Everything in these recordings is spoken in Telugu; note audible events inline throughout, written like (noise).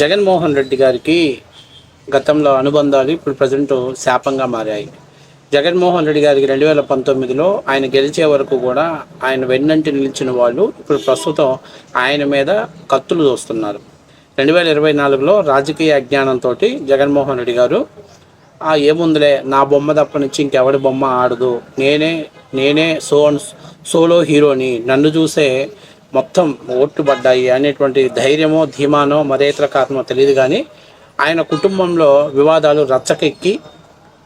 జగన్మోహన్ రెడ్డి గారికి గతంలో అనుబంధాలు ఇప్పుడు ప్రజెంట్ శాపంగా మారాయి. జగన్మోహన్ రెడ్డి గారికి రెండు వేల పంతొమ్మిదిలో ఆయన గెలిచే వరకు కూడా ఆయన వెన్నంటి నిలిచిన వాళ్ళు ఇప్పుడు ప్రస్తుతం ఆయన మీద కత్తులు దోస్తున్నారు. రెండు వేల ఇరవై నాలుగులో రాజకీయ అజ్ఞానంతో జగన్మోహన్ రెడ్డి గారు ఆ ఏముందిలే నా బొమ్మ తప్ప నుంచి ఇంకెవడి బొమ్మ ఆడదు. నేనే నేనే సో సోలో హీరోని. నన్ను చూసే మొత్తం ఓట్లు పడ్డాయి అనేటువంటి ధైర్యమో ధీమానో మరేతర కారణమో తెలియదు కానీ ఆయన కుటుంబంలో వివాదాలు రచ్చకెక్కి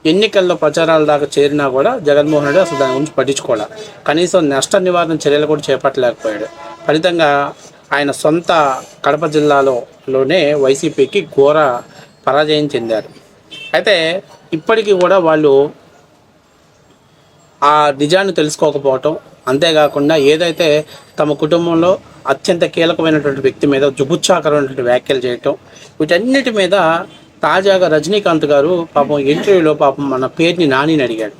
ఎన్నికల్లో ప్రచారాల దాకా చేరినా కూడా జగన్మోహన్ రెడ్డి అసలు దాని గురించి పట్టించుకోవాలి కనీసం నష్ట నివారణ చర్యలు కూడా చేపట్టలేకపోయాడు. ఫలితంగా ఆయన సొంత కడప జిల్లాలోనే వైసీపీకి ఘోర పరాజయం చెందారు. అయితే ఇప్పటికీ కూడా వాళ్ళు ఆ నిజాన్ని తెలుసుకోకపోవటం అంతేకాకుండా ఏదైతే తమ కుటుంబంలో అత్యంత కీలకమైనటువంటి వ్యక్తి మీద జుగుచ్చాకరమైనటువంటి వ్యాఖ్యలు చేయటం వీటన్నిటి మీద తాజాగా రజనీకాంత్ గారు పాపం ఇంటర్వ్యూలో పాపం మన పేరుని నానిని అడిగాడు.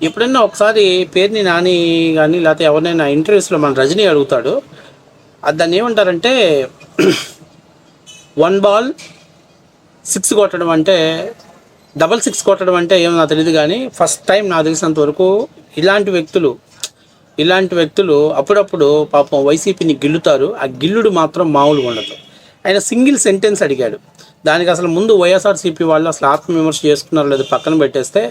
ఎప్పుడన్నా ఒకసారి పేరుని నాని కానీ లేకపోతే ఎవరినైనా ఇంటర్వ్యూస్లో మన రజనీ అడుగుతాడు దాన్ని ఏమంటారంటే (clears throat) వన్ బాల్ సిక్స్ కొట్టడం అంటే డబల్ సిక్స్ కొట్టడం అంటే ఏమో నాకు తెలియదు కానీ ఫస్ట్ టైం నాకు తెలిసినంత వరకు ఇలాంటి వ్యక్తులు ఇలాంటి వ్యక్తులు అప్పుడప్పుడు పాపం వైసీపీని గిల్లుతారు. ఆ గిల్లుడు మాత్రం మామూలుగా ఉండదు. ఆయన సింగిల్ సెంటెన్స్ అడిగాడు. దానికి అసలు ముందు వైఎస్ఆర్సీపీ వాళ్ళు అసలు ఆత్మవిమర్శ చేసుకున్నారో లేదు పక్కన పెట్టేస్తే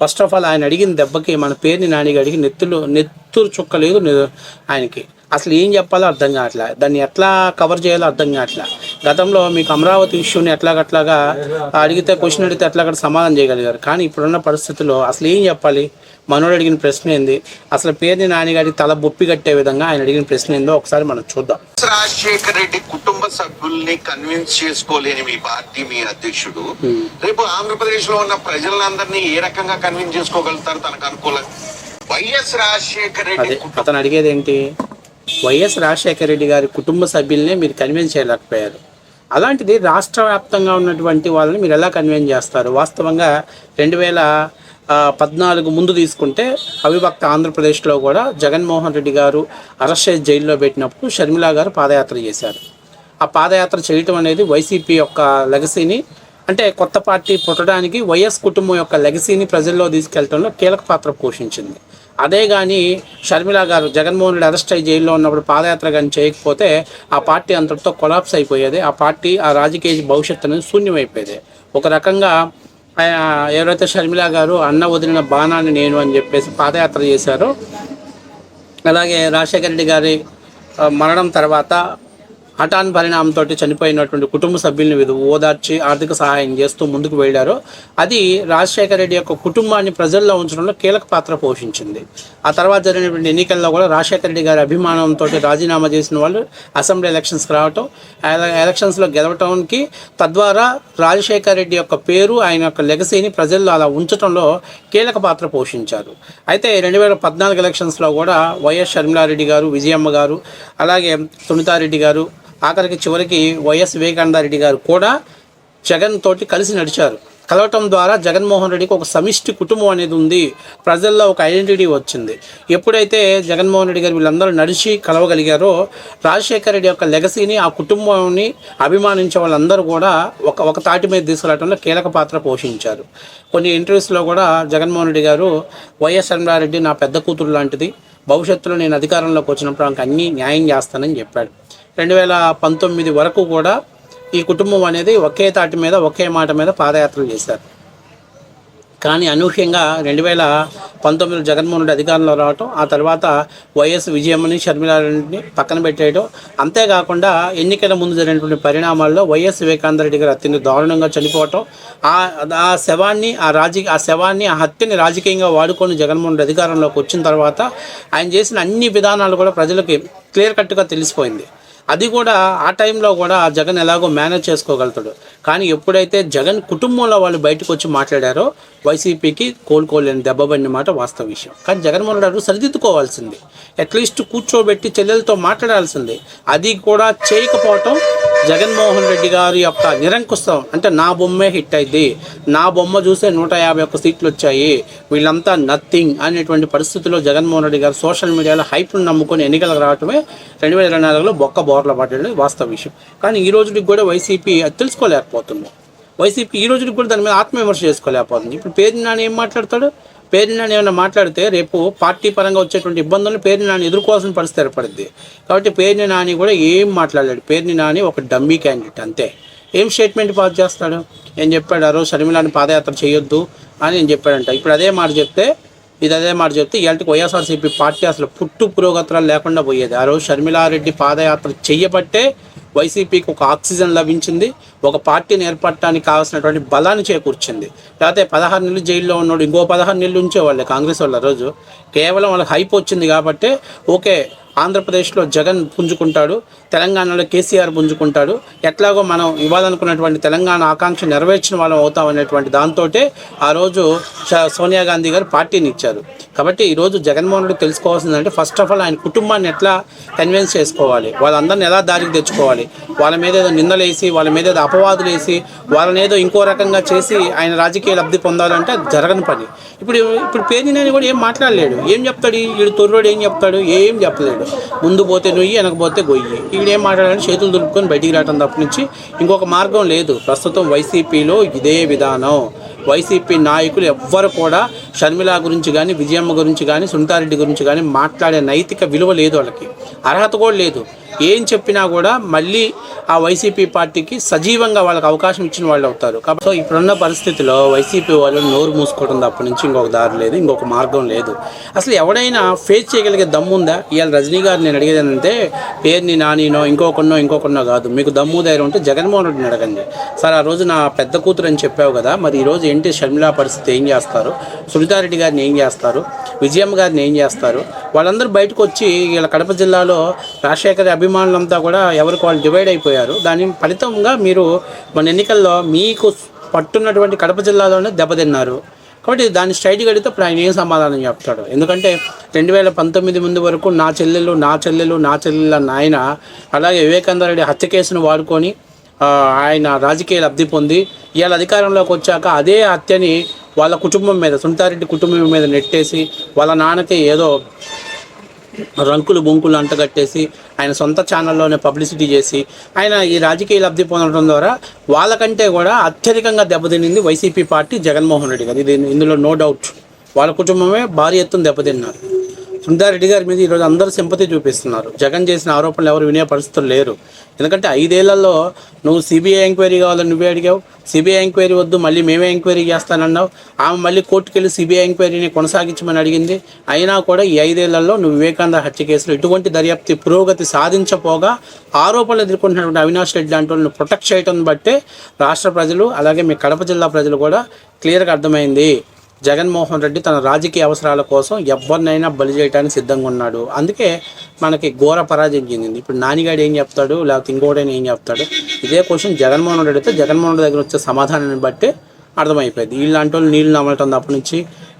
ఫస్ట్ ఆఫ్ ఆల్ ఆయన అడిగిన దెబ్బకి మన పేరుని నానిగా అడిగి నెత్తులు నెత్తురు చుక్కలేదు ఆయనకి. అసలు ఏం చెప్పాలో అర్థం కావట్లే. దాన్ని ఎట్లా కవర్ చేయాలో అర్థం కావట్లే. గతంలో మీకు అమరావతి ఇష్యూని ఎట్లాగట్లాగా అడిగితే క్వశ్చన్ అడిగితే ఎట్లాగట్లా సమాధానం చేయగలిగారు. కానీ ఇప్పుడున్న పరిస్థితుల్లో అసలు ఏం చెప్పాలి? మనోడు అడిగిన ప్రశ్న ఏంది? అసలు పేరుని నానిగాడి తల బొప్పి కట్టే విధంగా ఆయన అడిగిన ప్రశ్న ఏందో ఒకసారి మనం చూద్దాం. రాజశేఖర రెడ్డి కుటుంబ సభ్యుల్ని కన్విన్స్ చేసుకోలేని మీ పార్టీ మీ అధ్యక్షుడు. రేపు ఆంధ్రప్రదేశ్లో ఉన్న ప్రజలందరినీ ఏ రకంగా కన్విన్స్ చేసుకోగలుగుతారు? తనకు అనుకూలంగా వైఎస్ రాజశేఖర రెడ్డి అతను అడిగేది ఏంటి వైఎస్ రాజశేఖర రెడ్డి గారి కుటుంబ సభ్యుల్నే మీరు కన్విన్స్ చేయలేకపోయారు. అలాంటిది రాష్ట్ర వ్యాప్తంగా ఉన్నటువంటి వాళ్ళని మీరు ఎలా కన్వీన్ చేస్తారు? వాస్తవంగా రెండు వేల పద్నాలుగు ముందు తీసుకుంటే అవిభక్త ఆంధ్రప్రదేశ్లో కూడా జగన్మోహన్ రెడ్డి గారు అరెస్ట్ చేసి జైల్లో పెట్టినప్పుడు షర్మిల గారు పాదయాత్ర చేశారు. ఆ పాదయాత్ర చేయటం అనేది వైసీపీ యొక్క లెగసీని అంటే కొత్త పార్టీ పుట్టడానికి వైఎస్ కుటుంబం యొక్క లెగసీని ప్రజల్లో తీసుకెళ్ళడంలో కీలక పాత్ర పోషించింది. అదే కానీ షర్మిల గారు జగన్మోహన్ రెడ్డి అరెస్ట్ అయ్యి జైల్లో ఉన్నప్పుడు పాదయాత్ర కానీ చేయకపోతే ఆ పార్టీ అంతటితో కొలాప్స్ అయిపోయేది. ఆ పార్టీ ఆ రాజకీయ భవిష్యత్తు అనేది శూన్యమైపోయేది. ఒక రకంగా ఎవరైతే షర్మిల గారు అన్న వదిలిన బాణాన్ని నేను అని చెప్పేసి పాదయాత్ర చేశారో అలాగే రాజశేఖర రెడ్డి గారి మరణం తర్వాత హఠాన్ పరిణామంతో చనిపోయినటువంటి కుటుంబ సభ్యుల్ని విధు ఓదార్చి ఆర్థిక సహాయం చేస్తూ ముందుకు వెళ్ళారో అది రాజశేఖర రెడ్డి యొక్క కుటుంబాన్ని ప్రజల్లో ఉంచడంలో కీలక పాత్ర పోషించింది. ఆ తర్వాత జరిగినటువంటి ఎన్నికల్లో కూడా రాజశేఖర రెడ్డి గారి అభిమానంతో రాజీనామా చేసిన వాళ్ళు అసెంబ్లీ ఎలక్షన్స్కి రావటం ఎలక్షన్స్లో గెలవటానికి తద్వారా రాజశేఖర రెడ్డి యొక్క పేరు ఆయన యొక్క లెగసీని ప్రజల్లో అలా ఉంచడంలో కీలక పాత్ర పోషించారు. అయితే రెండు వేల పద్నాలుగు ఎలక్షన్స్లో కూడా వైఎస్ షర్మిలారెడ్డి గారు విజయమ్మ గారు అలాగే సునీతారెడ్డి గారు ఆఖరికి చివరికి వైఎస్ వివేకానందారెడ్డి గారు కూడా జగన్ తోటి కలిసి నడిచారు. కలవటం ద్వారా జగన్మోహన్ రెడ్డికి ఒక సమిష్టి కుటుంబం అనేది ఉంది. ప్రజల్లో ఒక ఐడెంటిటీ వచ్చింది. ఎప్పుడైతే జగన్మోహన్ రెడ్డి గారు వీళ్ళందరూ నడిచి కలవగలిగారో రాజశేఖర రెడ్డి యొక్క లెగసీని ఆ కుటుంబాన్ని అభిమానించే వాళ్ళందరూ కూడా ఒక ఒక తాటి మీద తీసుకురావడంలో కీలక పాత్ర పోషించారు. కొన్ని ఇంటర్వ్యూస్లో కూడా జగన్మోహన్ రెడ్డి గారు వైఎస్ రెడ్డి నా పెద్ద కూతురు లాంటిది. భవిష్యత్తులో నేను అధికారంలోకి వచ్చినప్పుడు ఆమెకు అన్నీ న్యాయం చేస్తానని చెప్పాడు. రెండు వేల పంతొమ్మిది వరకు కూడా ఈ కుటుంబం అనేది ఒకే తాటి మీద ఒకే మాట మీద పాదయాత్రలు చేశారు. కానీ అనూహ్యంగా రెండు వేల పంతొమ్మిదిలో జగన్మోహన్ రెడ్డి అధికారంలో రావటం ఆ తర్వాత వైఎస్ విజయమ్మని షర్మిలారెడ్డిని పక్కన పెట్టేయడం అంతేకాకుండా ఎన్నికల ముందు జరిగినటువంటి పరిణామాల్లో వైఎస్ వివేకానంద రెడ్డి గారు అత్యంత దారుణంగా చనిపోవటం ఆ ఆ శవాన్ని ఆ రాజకీయ ఆ శవాన్ని ఆ హత్యని రాజకీయంగా వాడుకొని జగన్మోహన్ రెడ్డి అధికారంలోకి వచ్చిన తర్వాత ఆయన చేసిన అన్ని విధానాలు కూడా ప్రజలకి క్లియర్ కట్గా తెలిసిపోయింది. అది కూడా ఆ టైంలో కూడా జగన్ ఎలాగో మేనేజ్ చేసుకోగలుగుతాడు. కానీ ఎప్పుడైతే జగన్ కుటుంబంలో వాళ్ళు బయటకు వచ్చి మాట్లాడారో వైసీపీకి కోలుకోలేని దెబ్బబడిన మాట వాస్తవ విషయం. కానీ జగన్మోహన్ రెడ్డి సరిదిద్దుకోవాల్సింది. అట్లీస్ట్ కూర్చోబెట్టి చెల్లెలతో మాట్లాడాల్సింది. అది కూడా చేయకపోవటం జగన్మోహన్ రెడ్డి గారి యొక్క నిరంకుశం. అంటే నా బొమ్మే హిట్ అయింది. నా బొమ్మ చూసే నూట యాభై ఒక్క సీట్లు వచ్చాయి. వీళ్ళంతా నథింగ్ అనేటువంటి పరిస్థితిలో జగన్మోహన్ రెడ్డి గారు సోషల్ మీడియాలో హైప్ను నమ్ముకొని ఎన్నికలకు రావటమే రెండు వేల ఇరవై నాలుగులో బొక్క. బోర్ల పడ్డాడు వాస్తవ విషయం. కానీ ఈ రోజుకి కూడా వైసీపీ అది తెలుసుకోలేకపోతున్నాం. వైసీపీ ఈ రోజుకి కూడా దాని మీద ఆత్మవిమర్శ చేసుకోలేకపోతుంది. ఇప్పుడు పేరు నాని ఏం మాట్లాడతాడు? పేరు నాని ఏమైనా మాట్లాడితే రేపు పార్టీ పరంగా వచ్చేటువంటి ఇబ్బందులను పేరు నాని ఎదుర్కోవాల్సిన పరిస్థితి ఏర్పడుద్ది కాబట్టి పేరుని నాని కూడా ఏం మాట్లాడలేడు. పేరుని నాని ఒక డమ్మీ క్యాండిడేట్ అంతే. ఏం స్టేట్మెంట్ పాస్ చేస్తాడు? ఏం చెప్పాడు? ఆ రోజు షర్మిలాని పాదయాత్ర చేయొద్దు అని నేను చెప్పాడంట. ఇప్పుడు అదే మాట చెప్తే ఇది అదే మాట చెప్తే ఇలాంటి వైఎస్ఆర్సీపీ పార్టీ అసలు పుట్టు పురోగతులు లేకుండా పోయేది. ఆ రోజు షర్మిలారెడ్డి పాదయాత్ర చేయబట్టే వైసీపీకి ఒక ఆక్సిజన్ లభించింది ఒక పార్టీని ఏర్పడటానికి కావాల్సినటువంటి బలాన్ని చేకూర్చింది. లేకపోతే పదహారు నెలలు జైల్లో ఉన్నాడు ఇంకో పదహారు నెలలు ఉంచేవాళ్ళు కాంగ్రెస్ వాళ్ళు ఆ రోజు. కేవలం వాళ్ళకి హైప్ వచ్చింది కాబట్టి ఓకే ఆంధ్రప్రదేశ్లో జగన్ పుంజుకుంటాడు తెలంగాణలో కేసీఆర్ పుంజుకుంటాడు. ఎట్లాగో మనం ఇవ్వాలనుకున్నటువంటి తెలంగాణ ఆకాంక్ష నెరవేర్చిన వాళ్ళం అవుతాం అనేటువంటి దాంతో ఆ రోజు సోనియా గాంధీ గారు పార్టీని ఇచ్చారు కాబట్టి ఈరోజు జగన్మోహన్ రెడ్డి తెలుసుకోవాల్సిందంటే ఫస్ట్ ఆఫ్ ఆల్ ఆయన కుటుంబాన్ని ఎట్లా కన్విన్స్ చేసుకోవాలి? వాళ్ళందరిని ఎలా దారికి తెచ్చుకోవాలి? వాళ్ళ మీద ఏదో నిందలేసి వాళ్ళ మీద ఏదో అపవాదులు వేసి వాళ్ళని ఏదో ఇంకో రకంగా చేసి ఆయన రాజకీయ లబ్ధి పొందాలంటే జరగని పని. ఇప్పుడు ఇప్పుడు పేరుని కూడా ఏం మాట్లాడలేడు. ఏం చెప్తాడు? వీడు తొర్రోడు ఏం చెప్తాడు? ఏం చెప్పలేడు. ముందు పోతే నుయ్యి వెనకపోతే గొయ్యి. వీడు ఏం మాట్లాడాలంటే చేతులు దులుపుకొని బయటికి రావడం తప్ప నుంచి ఇంకొక మార్గం లేదు. ప్రస్తుతం వైసీపీలో ఇదే విధానం. వైసీపీ నాయకులు ఎవ్వరు కూడా షర్మిల గురించి కానీ విజయమ్మ గురించి కానీ సునీతారెడ్డి గురించి కానీ మాట్లాడే నైతిక విలువ లేదు వాళ్ళకి. అర్హత కూడా లేదు. ఏం చెప్పినా కూడా మళ్ళీ ఆ వైసీపీ పార్టీకి సజీవంగా వాళ్ళకి అవకాశం ఇచ్చిన వాళ్ళు అవుతారు. కాబట్టి సో ఇప్పుడున్న పరిస్థితిలో వైసీపీ వాళ్ళు నోరు మూసుకోవడం తప్ప నుంచి ఇంకొక దారి లేదు ఇంకొక మార్గం లేదు. అసలు ఎవడైనా ఫేస్ చేయగలిగే దమ్ము ఉందా? ఇవాళ రజనీ గారు నేను అడిగేది ఏంటంటే పేరుని నానినో ఇంకొకన్నో ఇంకొకన్నో కాదు మీకు దమ్ము ధైర్యం ఉంటే జగన్మోహన్ రెడ్డిని అడగండి. సార్ ఆ రోజు నా పెద్ద కూతురు అని చెప్పావు కదా మరి ఈరోజు ఏంటి షర్మిలా పరిస్థితి ఏం చేస్తారు? సునీతారెడ్డి గారిని ఏం చేస్తారు? విజయమ్మ గారిని ఏం చేస్తారు? వాళ్ళందరూ బయటకు వచ్చి వీళ్ళ కడప జిల్లాలో రాజశేఖర్ అభిమానులంతా కూడా ఎవరికి వాళ్ళు డివైడ్ అయిపోయారు. దాని ఫలితంగా మీరు మన ఎన్నికల్లో మీకు పట్టున్నటువంటి కడప జిల్లాలోనే దెబ్బతిన్నారు. కాబట్టి దాన్ని స్ట్రైట్గా అడిగితే ఇప్పుడు ఆయన ఏం సమాధానం చెప్తాడు? ఎందుకంటే రెండు వేల పంతొమ్మిది ముందు వరకు నా చెల్లెలు నా చెల్లెలు నా చెల్లెలు అన్న ఆయన అలాగే వివేకానంద రెడ్డి హత్య కేసును వాడుకొని ఆయన రాజకీయ లబ్ధి పొంది ఇవాళ అధికారంలోకి వచ్చాక అదే హత్యని వాళ్ళ కుటుంబం మీద సునీతారెడ్డి కుటుంబం మీద నెట్టేసి వాళ్ళ నాన్నకి ఏదో రంకులు బొంకులు అంటగట్టేసి ఆయన సొంత ఛానల్లోనే పబ్లిసిటీ చేసి ఆయన ఈ రాజకీయ లబ్ధి పొందడం ద్వారా వాళ్ళకంటే కూడా అత్యధికంగా దెబ్బతినింది వైసీపీ పార్టీ జగన్మోహన్ రెడ్డి గారు. ఇది ఇందులో నో డౌట్ వాళ్ళ కుటుంబమే భారీ ఎత్తున దెబ్బతిన్నారు. సుందారెడ్డి గారి మీద ఈరోజు అందరూ సింపతి చూపిస్తున్నారు. జగన్ చేసిన ఆరోపణలు ఎవరు వినే పరిస్థితులు లేరు. ఎందుకంటే ఐదేళ్ళలో నువ్వు సిబిఐ ఎంక్వైరీ కావాలని నువ్వే అడిగావు. సిబిఐ ఎంక్వైరీ వద్దు మళ్ళీ మేమే ఎంక్వైరీ చేస్తానన్నావు. ఆమె మళ్ళీ కోర్టుకు వెళ్ళి సిబిఐ ఎంక్వైరీని కొనసాగించమని అడిగింది. అయినా కూడా ఈ ఐదేళ్ళలో నువ్వు వివేకానంద హత్య కేసులో ఎటువంటి దర్యాప్తు పురోగతి సాధించపోగా ఆరోపణలు ఎదుర్కొంటున్నటువంటి అవినాష్ రెడ్డి లాంటి వాళ్ళని ప్రొటెక్ట్ చేయడం బట్టే రాష్ట్ర ప్రజలు అలాగే మీ కడప జిల్లా ప్రజలు కూడా క్లియర్గా అర్థమైంది. జగన్మోహన్ రెడ్డి తన రాజకీయ అవసరాల కోసం ఎవరినైనా బలి చేయడానికి సిద్ధంగా ఉన్నాడు. అందుకే మనకి ఘోర పరాజయం చెందింది. ఇప్పుడు నానిగాడు ఏం చెప్తాడు? లేకపోతే ఇంకోడైనా ఏం చెప్తాడు? ఇదే క్వశ్చన్ జగన్మోహన్ రెడ్డి అయితే జగన్మోహన్ రెడ్డి దగ్గర వచ్చే సమాధానాన్ని బట్టి అర్థమైపోయింది. వీళ్ళంటి వాళ్ళు నీళ్ళు నమ్మటం తప్ప నుంచి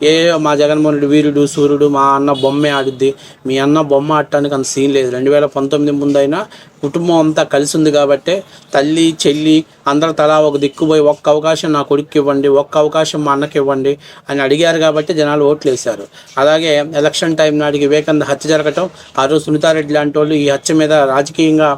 ఏ మా జగన్మోహన్ రెడ్డి వీరుడు సూర్యుడు మా అన్న బొమ్మే ఆడిద్ది. మీ అన్న బొమ్మ ఆడటానికి అంత సీన్ లేదు. రెండు వేల పంతొమ్మిది ముందైనా కుటుంబం అంతా కలిసి ఉంది కాబట్టి తల్లి చెల్లి అందరు తలా ఒక దిక్కుపోయి ఒక్క అవకాశం నా కొడుకు ఇవ్వండి ఒక్క అవకాశం మా అన్నకి ఇవ్వండి అని అడిగారు కాబట్టి జనాలు ఓట్లు వేశారు. అలాగే ఎలక్షన్ టైం నాటికి వివేకానంద హత్య జరగటం ఆ రోజు సునీతారెడ్డి లాంటి వాళ్ళు ఈ హత్య మీద రాజకీయంగా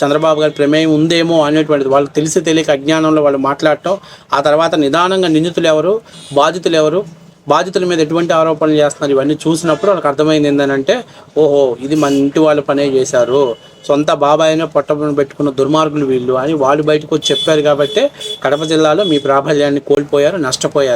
చంద్రబాబు గారి ప్రమేయం ఉందేమో అనేటువంటిది వాళ్ళు తెలిసి తెలియక అజ్ఞానంలో వాళ్ళు మాట్లాడటం ఆ తర్వాత నిదానంగా నిందితులు ఎవరు బాధితులు ఎవరు బాధితుల మీద ఎటువంటి ఆరోపణలు చేస్తున్నారు ఇవన్నీ చూసినప్పుడు వాళ్ళకి అర్థమైంది ఏంటంటే ఓహో ఇది మన ఇంటి వాళ్ళు పనే చేశారు. సొంత బాబాయినే పొట్టబడిన పెట్టుకున్న దుర్మార్గులు వీళ్ళు అని వాళ్ళు బయటకు వచ్చి చెప్పారు కాబట్టి కడప జిల్లాలో మీ ప్రాబల్యాన్ని కోల్పోయారు నష్టపోయారు.